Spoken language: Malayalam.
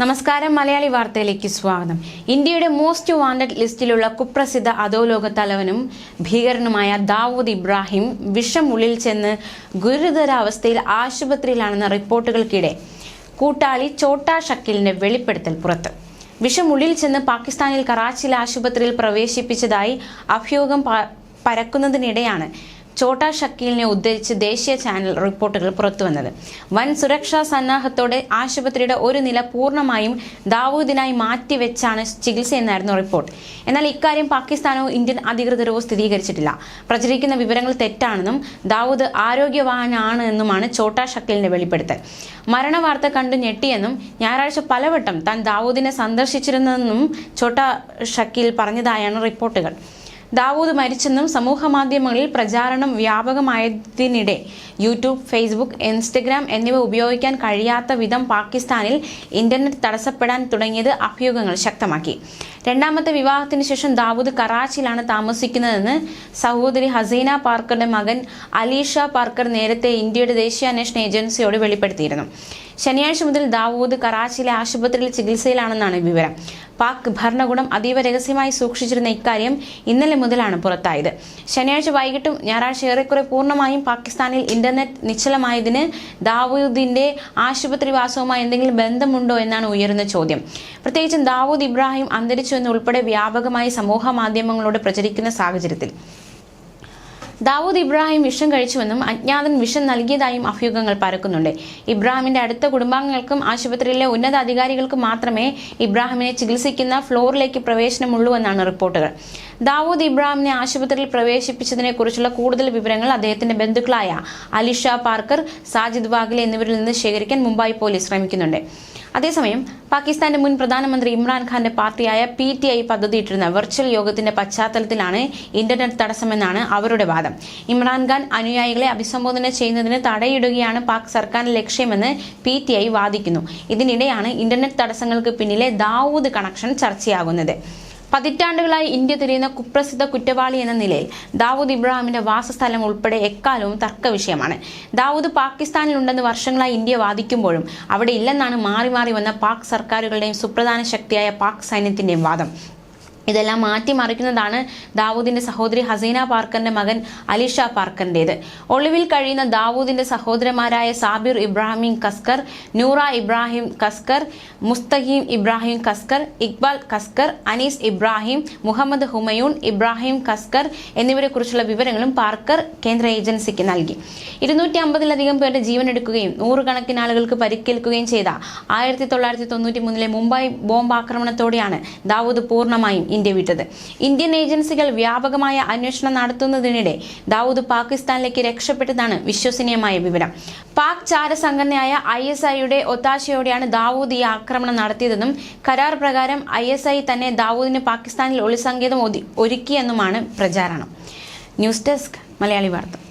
നമസ്കാരം മലയാളി വാർത്തയിലേക്ക് സ്വാഗതം. ഇന്ത്യയുടെ മോസ്റ്റ് വാണ്ടഡ് ലിസ്റ്റിലുള്ള കുപ്രസിദ്ധ അധോലോക തലവനും ഭീകരനുമായ ദാവൂദ് ഇബ്രാഹിം വിഷം ഉള്ളിൽ ചെന്ന് ഗുരുതരാവസ്ഥയിൽ ആശുപത്രിയിലാണെന്ന റിപ്പോർട്ടുകൾക്കിടെ കൂട്ടാളി ചോട്ടാ ഷക്കിലിന്റെ വെളിപ്പെടുത്തൽ പുറത്ത്. വിഷം ഉള്ളിൽ ചെന്ന് പാകിസ്ഥാനിൽ കറാച്ചിയിലെ ആശുപത്രിയിൽ പ്രവേശിപ്പിച്ചതായി അഭ്യൂഹം പരക്കുന്നതിനിടെയാണ് ചോട്ടാ ഷക്കീലിനെ ഉദ്ധരിച്ച് ദേശീയ ചാനൽ റിപ്പോർട്ടുകൾ പുറത്തുവന്നത്. വൻ സുരക്ഷാ സന്നാഹത്തോടെ ആശുപത്രിയുടെ ഒരു നില പൂർണമായും ദാവൂദിനായി മാറ്റിവെച്ചാണ് ചികിത്സയെന്നായിരുന്നു റിപ്പോർട്ട്. എന്നാൽ ഇക്കാര്യം പാകിസ്ഥാനോ ഇന്ത്യൻ അധികൃതരോ സ്ഥിരീകരിച്ചിട്ടില്ല. പ്രചരിക്കുന്ന വിവരങ്ങൾ തെറ്റാണെന്നും ദാവൂദ് ആരോഗ്യവാനാണ് എന്നുമാണ് ചോട്ടാ ഷക്കീലിന്റെ വെളിപ്പെടുത്തൽ. മരണവാർത്ത കണ്ടു ഞെട്ടിയെന്നും ഞായറാഴ്ച പലവട്ടം താൻ ദാവൂദിനെ സന്ദർശിച്ചിരുന്നെന്നും ചോട്ടാ ഷക്കീൽ പറഞ്ഞതായാണ് റിപ്പോർട്ടുകൾ. ദാവൂദ് മരിച്ചെന്നും സമൂഹ മാധ്യമങ്ങളിൽ പ്രചാരണം വ്യാപകമായതിനിടെ യൂട്യൂബ് ഫേസ്ബുക്ക് ഇൻസ്റ്റഗ്രാം എന്നിവ ഉപയോഗിക്കാൻ കഴിയാത്ത വിധം പാകിസ്ഥാനിൽ ഇന്റർനെറ്റ് തടസ്സപ്പെടാൻ തുടങ്ങിയത് അഭ്യൂഹങ്ങൾ ശക്തമാക്കി. രണ്ടാമത്തെ വിവാഹത്തിന് ശേഷം ദാവൂദ് കറാച്ചിയിലാണ് താമസിക്കുന്നതെന്ന് സഹോദരി ഹസീന പാർക്കറുടെ മകൻ അലീഷ പാർക്കർ നേരത്തെ ഇന്ത്യയുടെ ദേശീയ അന്വേഷണ ഏജൻസിയോട് വെളിപ്പെടുത്തിയിരുന്നു. ശനിയാഴ്ച മുതൽ ദാവൂദ് കറാച്ചിയിലെ ആശുപത്രിയിൽ ചികിത്സയിലാണെന്നാണ് വിവരം. പാക് ഭരണകൂടം അതീവ രഹസ്യമായി സൂക്ഷിച്ചിരുന്ന ഇക്കാര്യം ഇന്നലെ മുതലാണ് പുറത്തായത്. ശനിയാഴ്ച വൈകിട്ടും ഞായറാഴ്ച ഏറെക്കുറെ പൂർണമായും പാകിസ്ഥാനിൽ ഇന്റർനെറ്റ് നിശ്ചലമായതിന് ദാവൂദിന്റെ ആശുപത്രി വാസവുമായി എന്തെങ്കിലും ബന്ധമുണ്ടോ എന്നാണ് ഉയരുന്ന ചോദ്യം. പ്രത്യേകിച്ചും ദാവൂദ് ഇബ്രാഹിം അന്തരിച്ചു എന്നുൾപ്പെടെ വ്യാപകമായി സമൂഹ മാധ്യമങ്ങളോട് പ്രചരിക്കുന്ന സാഹചര്യത്തിൽ. ദാവൂദ് ഇബ്രാഹിം വിഷം കഴിച്ചുവെന്നും അജ്ഞാതൻ വിഷം നൽകിയതായും അഭ്യൂഹങ്ങൾ പരക്കുന്നുണ്ട്. ഇബ്രാഹിമിന്റെ അടുത്ത കുടുംബാംഗങ്ങൾക്കും ആശുപത്രിയിലെ ഉന്നത അധികാരികൾക്കും മാത്രമേ ഇബ്രാഹിമിനെ ചികിത്സിക്കുന്ന ഫ്ലോറിലേക്ക് പ്രവേശനമുള്ളൂ എന്നാണ് റിപ്പോർട്ടുകൾ. ദാവൂദ് ഇബ്രാഹിമിനെ ആശുപത്രിയിൽ പ്രവേശിപ്പിച്ചതിനെ കുറിച്ചുള്ള കൂടുതൽ വിവരങ്ങൾ അദ്ദേഹത്തിന്റെ ബന്ധുക്കളായ അലിഷ പാർക്കർ സാജിദ് വാഗിലെ എന്നിവരിൽ നിന്ന് ശേഖരിക്കാൻ മുംബൈ പോലീസ് ശ്രമിക്കുന്നുണ്ട്. അതേസമയം പാകിസ്ഥാന്റെ മുൻ പ്രധാനമന്ത്രി ഇമ്രാൻഖാന്റെ പാർട്ടിയായ പി ടി ഐ പദ്ധതിയിട്ടിരുന്ന വെർച്വൽ യോഗത്തിന്റെ പശ്ചാത്തലത്തിലാണ് ഇന്റർനെറ്റ് തടസ്സമെന്നാണ് അവരുടെ വാദം. ഇമ്രാൻഖാൻ അനുയായികളെ അഭിസംബോധന ചെയ്യുന്നതിന് തടയിടുകയാണ് പാക് സർക്കാരിന്റെ ലക്ഷ്യമെന്ന് പി ടി ഐ വാദിക്കുന്നു. ഇതിനിടെയാണ് ഇന്റർനെറ്റ് തടസ്സങ്ങൾക്ക് പിന്നിലെ ദാവൂദ് കണക്ഷൻ ചർച്ചയാകുന്നത്. പതിറ്റാണ്ടുകളായി ഇന്ത്യ തിരിയുന്ന കുപ്രസിദ്ധ കുറ്റവാളി എന്ന നിലയിൽ ദാവൂദ് ഇബ്രാഹിമിന്റെ വാസസ്ഥലം ഉൾപ്പെടെ എക്കാലവും തർക്ക വിഷയമാണ് ദാവൂദ് പാകിസ്ഥാനിലുണ്ടെന്ന് വർഷങ്ങളായി ഇന്ത്യ വാദിക്കുമ്പോഴും അവിടെ ഇല്ലെന്നാണ് മാറി മാറി വന്ന പാക് സർക്കാരുകളുടെയും സുപ്രധാന ശക്തിയായ പാക് സൈന്യത്തിന്റെയും വാദം. ഇതെല്ലാം മാറ്റിമറിക്കുന്നതാണ് ദാവൂദിന്റെ സഹോദരി ഹസീന പാർക്കറിന്റെ മകൻ അലിഷ പാർക്കറിന്റേത്. ഒളിവിൽ കഴിയുന്ന ദാവൂദിന്റെ സഹോദരന്മാരായ സാബിർ ഇബ്രാഹിം കസ്കർ നൂറ ഇബ്രാഹിം കസ്കർ മുസ്തഹീം ഇബ്രാഹിം കസ്കർ ഇക്ബാൽ കസ്കർ അനീസ് ഇബ്രാഹിം മുഹമ്മദ് ഹുമയൂൺ ഇബ്രാഹിം കസ്കർ എന്നിവരെ കുറിച്ചുള്ള വിവരങ്ങളും പാർക്കർ കേന്ദ്ര ഏജൻസിക്ക് നൽകി. ഇരുന്നൂറ്റി അമ്പതിലധികം പേരുടെ ജീവനെടുക്കുകയും നൂറുകണക്കിന് ആളുകൾക്ക് പരിക്കേൽക്കുകയും ചെയ്ത ആയിരത്തി തൊള്ളായിരത്തി തൊണ്ണൂറ്റി മൂന്നിലെ മുംബൈ ബോംബ് ആക്രമണത്തോടെയാണ് ദാവൂദ് പൂർണമായും ഇന്ത്യ വിട്ടത്. ഇന്ത്യൻ ഏജൻസികൾ വ്യാപകമായ അന്വേഷണം നടത്തുന്നതിനിടെ ദാവൂദ് പാകിസ്ഥാനിലേക്ക് രക്ഷപ്പെട്ടതാണ് വിശ്വസനീയമായ വിവരം. പാക് ചാര സംഘടനയായ ഐ എസ് ഐയുടെ ഒത്താശയോടെയാണ് ദാവൂദ് ഈ ആക്രമണം നടത്തിയതെന്നും കരാർ പ്രകാരം ഐ എസ് ഐ തന്നെ ദാവൂദിന് പാകിസ്ഥാനിൽ ഒളിസങ്കേതം ഒരുക്കിയെന്നുമാണ് പ്രചാരണം. ന്യൂസ് ഡെസ്ക് മലയാളി വാർത്ത.